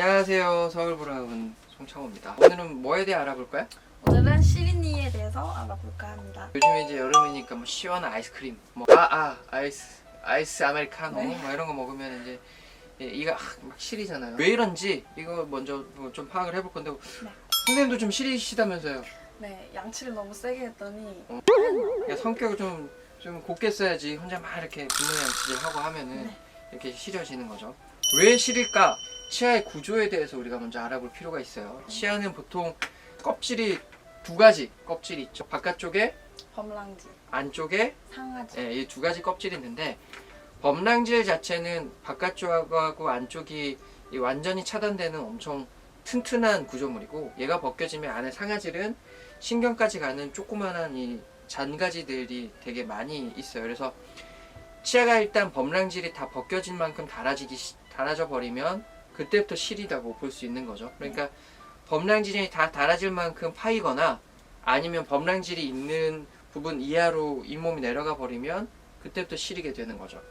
안녕하세요. 서울 브라운 송창호입니다. 오늘은 뭐에 대해 알아볼까요? 오늘은 시린이에 대해서 알아볼까 합니다. 요즘에 이제 여름이니까 뭐 시원한 아이스크림, 뭐 아아 아 이스 아이스 아메리카노 네. 뭐 이런 거 먹으면 이제 예, 이가 아, 막 시리잖아요. 왜 이런지 이거 먼저 뭐좀 파악을 해볼 건데 네. 선생님도 좀 시리시다면서요. 네, 양치를 너무 세게 했더니 야, 성격을 좀, 좀 곱게 써야지 혼자 막 이렇게 분노 양치질 하고 하면은 네. 이렇게 시려지는 거죠. 왜 시릴까? 치아의 구조에 대해서 우리가 먼저 알아볼 필요가 있어요. 치아는 보통 껍질이 두 가지 껍질이 있죠. 바깥쪽에, 범랑지, 안쪽에 상아지. 예, 이두 가지 껍질이 있는데 범랑질 자체는 바깥쪽하고 안쪽이 이 완전히 차단되는 엄청 튼튼한 구조물이고 얘가 벗겨지면 안에 상아질은 신경까지 가는 조그만한 이 잔가지들이 되게 많이 있어요. 그래서 치아가 일단 범랑질이 다 벗겨진 만큼 닳아지기 시- 닳아져 버리면 그때부터 시리다고 볼 수 있는 거죠. 그러니까 범랑질이 다 닳아질 만큼 파이거나 아니면 범랑질이 있는 부분 이하로 잇몸이 내려가 버리면 그때부터 시리게 되는 거죠.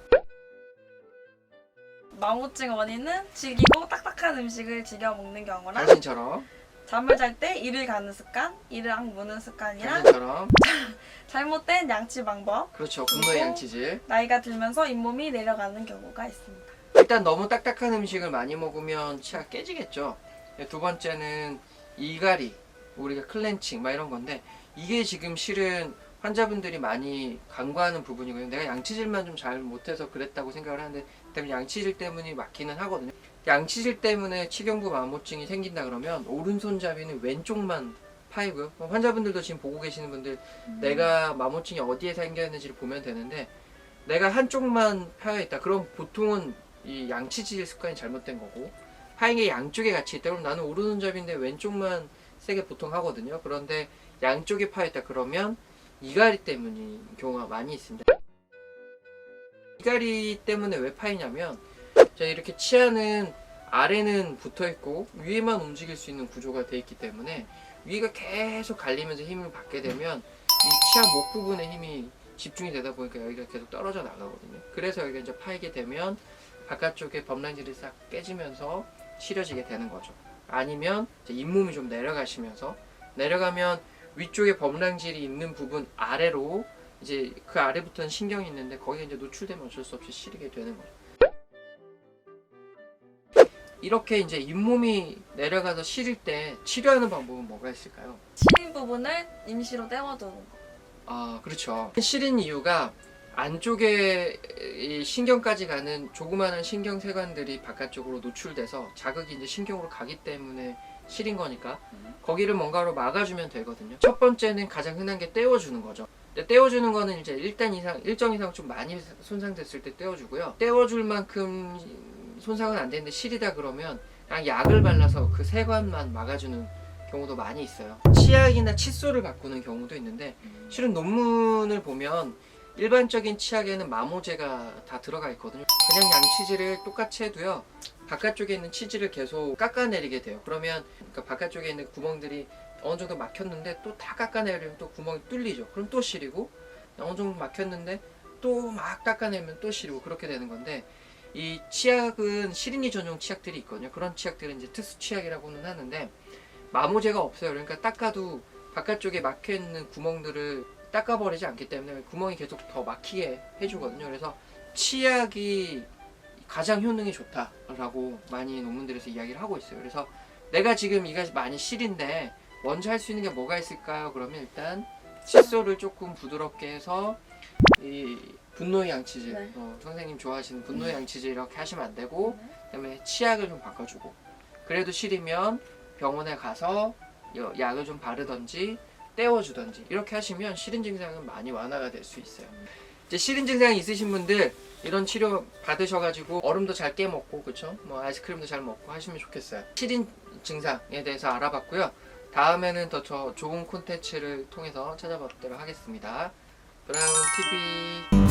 마모증 원인은 질기고 딱딱한 음식을 즐겨 먹는 경우랑 당신처럼, 잠을 잘 때 이를 가는 습관, 이를 악 무는 습관이랑 당신처럼, 잘못된 양치 방법, 그렇죠. 분노의 양치질. 나이가 들면서 잇몸이 내려가는 경우가 있습니다. 일단 너무 딱딱한 음식을 많이 먹으면 치아 깨지겠죠. 두 번째는 이갈이, 우리가 클렌칭 막 이런 건데 이게 지금 실은 환자분들이 많이 간과하는 부분이고요. 내가 양치질만 좀 잘 못해서 그랬다고 생각을 하는데 때문에 양치질 때문에 맞기는 하거든요. 양치질 때문에 치경부 마모증이 생긴다 그러면 오른손잡이는 왼쪽만 파이고요. 뭐 환자분들도 지금 보고 계시는 분들 내가 마모증이 어디에 생겼는지를 보면 되는데 내가 한쪽만 파여 있다. 그럼 보통은 이 양치질 습관이 잘못된 거고 게 양쪽에 같이 있다. 그럼 나는 오른손잡이인데 왼쪽만 세게 보통 하거든요. 그런데 양쪽에 파여 있다. 그러면 이갈이 때문인 경우가 많이 있습니다. 이갈이 때문에 왜 파이냐면 자 이렇게 치아는 아래는 붙어 있고 위에만 움직일 수 있는 구조가 돼 있기 때문에 위가 계속 갈리면서 힘을 받게 되면 이 치아 목 부분에 힘이 집중이 되다 보니까 여기가 계속 떨어져 나가거든요. 그래서 여기가 이제 파이게 되면 바깥쪽에 범랑질이 싹 깨지면서 시려지게 되는 거죠. 아니면 잇몸이 좀 내려가시면서 내려가면 위쪽에 범랑질이 있는 부분 아래로 이제 그 아래부터는 신경이 있는데 거기가 이제 노출되면 어쩔 수 없이 시리게 되는 거죠. 이렇게 이제 잇몸이 내려가서 시릴 때 치료하는 방법은 뭐가 있을까요? 시린 부분을 임시로 떼어두는 거. 아, 그렇죠. 시린 이유가 안쪽에 이 신경까지 가는 조그마한 신경 세관들이 바깥쪽으로 노출돼서 자극이 이제 신경으로 가기 때문에 시린 거니까 음. 거기를 뭔가로 막아주면 되거든요. 첫 번째는 가장 흔한 게 떼어주는 거죠. 떼어주는 거는 이제 일단 이상 일정 이상 좀 많이 손상됐을 때 떼어주고요. 떼어줄 만큼 손상은 안 되는데 시리다 그러면 그냥 약을 발라서 그 세관만 막아주는 경우도 많이 있어요. 치약이나 칫솔을 바꾸는 경우도 있는데 실은 논문을 보면 일반적인 치약에는 마모제가 다 들어가 있거든요. 그냥 양치질을 똑같이 해도요. 바깥쪽에 있는 치질을 계속 깎아내리게 돼요. 그러면 그러니까 바깥쪽에 있는 구멍들이 어느 정도 막혔는데 또 다 깎아내리면 또 구멍이 뚫리죠. 그럼 또 시리고 어느 정도 막혔는데 또 막 깎아내면 또 시리고 그렇게 되는 건데 이 치약은 시린이 전용 치약들이 있거든요. 그런 치약들은 이제 특수 치약이라고는 하는데 마모제가 없어요. 그러니까 닦아도 바깥쪽에 막혀 있는 구멍들을 닦아버리지 않기 때문에 구멍이 계속 더 막히게 해주거든요. 그래서 치약이 가장 효능이 좋다라고 많이 논문들에서 이야기를 하고 있어요. 그래서 내가 지금 이가 많이 시린데 먼저 할 수 있는 게 뭐가 있을까요? 그러면 일단 칫솔을 조금 부드럽게 해서 이 분노의 양치질, 네. 어, 선생님 좋아하시는 분노의 양치질 이렇게 하시면 안 되고 네. 그다음에 치약을 좀 바꿔주고 그래도 시리면 병원에 가서 여- 약을 좀 바르던지 떼어주던지 이렇게 하시면 시린 증상은 많이 완화가 될 수 있어요. 이제 시린 증상이 있으신 분들 이런 치료 받으셔가지고 얼음도 잘 깨먹고 그쵸? 뭐 아이스크림도 잘 먹고 하시면 좋겠어요. 시린 증상에 대해서 알아봤고요. 다음에는 더 저 좋은 콘텐츠를 통해서 찾아뵙도록 하겠습니다. 브라운 TV